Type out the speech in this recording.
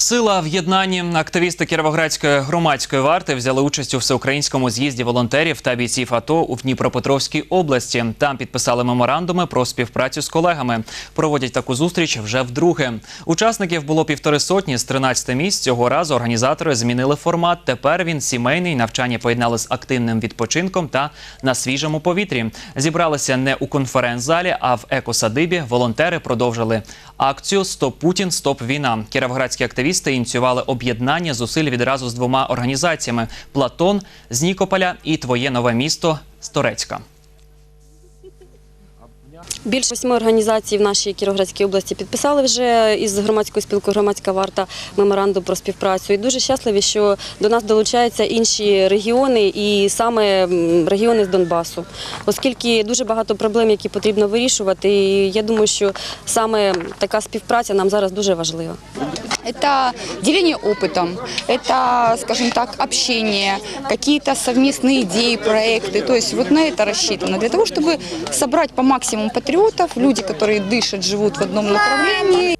Сила в єднанні активісти Кіровоградської громадської варти взяли участь у всеукраїнському з'їзді волонтерів та бійців АТО у Дніпропетровській області. Там підписали меморандуми про співпрацю з колегами. Проводять таку зустріч вже вдруге. Учасників було півтори сотні з 13 місць. Цього разу організатори змінили формат. Тепер він сімейний. Навчання поєднали з активним відпочинком та на свіжому повітрі. Зібралися не у конференц-залі, а в екосадибі. Волонтери продовжили акцію Стоп Путін, стоп війна. Кіровоградські активісти ініціювали об'єднання зусиль відразу з двома організаціями: Платон з Нікополя і Твоє нове місто з Торецька. Більше восьми організацій в нашій Кіровоградській області підписали вже із громадською спілкою Громадська варта меморандум про співпрацю. І дуже щасливі, що до нас долучаються інші регіони, і саме регіони з Донбасу, оскільки дуже багато проблем, які потрібно вирішувати. І я думаю, що саме така співпраця нам зараз дуже важлива. Это деление опытом, это, скажем так, общение, какие-то совместные идеи, проекты. То есть вот на это рассчитано. Для того, чтобы собрать по максимуму патриотов, люди, которые дышат, живут в одном направлении.